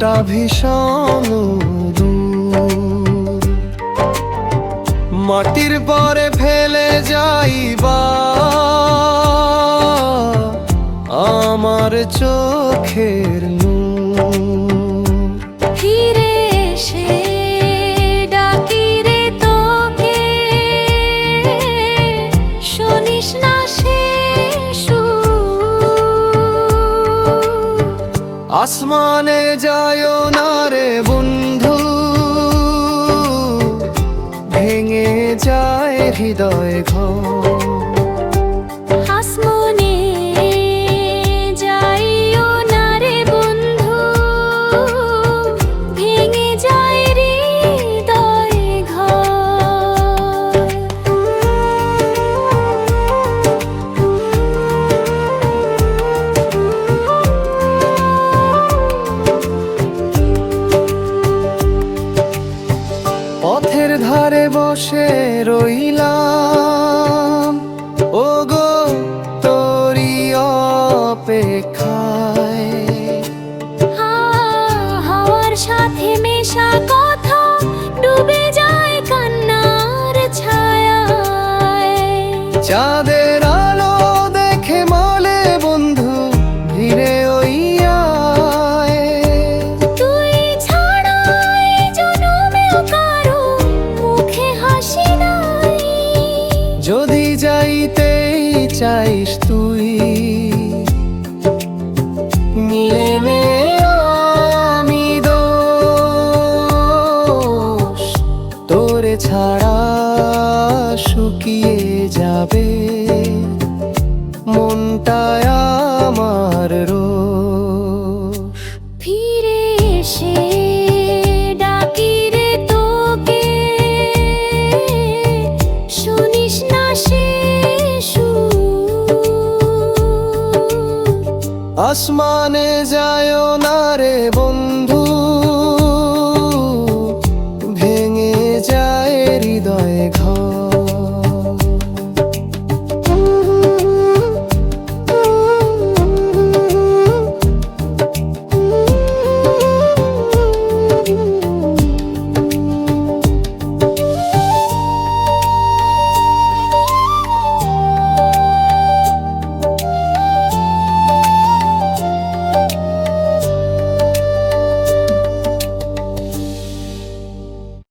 পথটা ভীষণ মাটির পরে ফেলে যাইবা আমার চোখের আসমানে যায় না রে বন্ধু। ভেঙে যায় হৃদয় ঘর। পথের ধারে বসে রইলাম। ও গো তোরি অপেক্ষায় হাওয়ার সাথে মেশা কথা ডুবে যায় কান্নার ছায়ায়। চাঁদের মনটায় আমার ফিরে এসে ডাকি রে তোকে শুনিস না সে সুর? আসমানে যায় না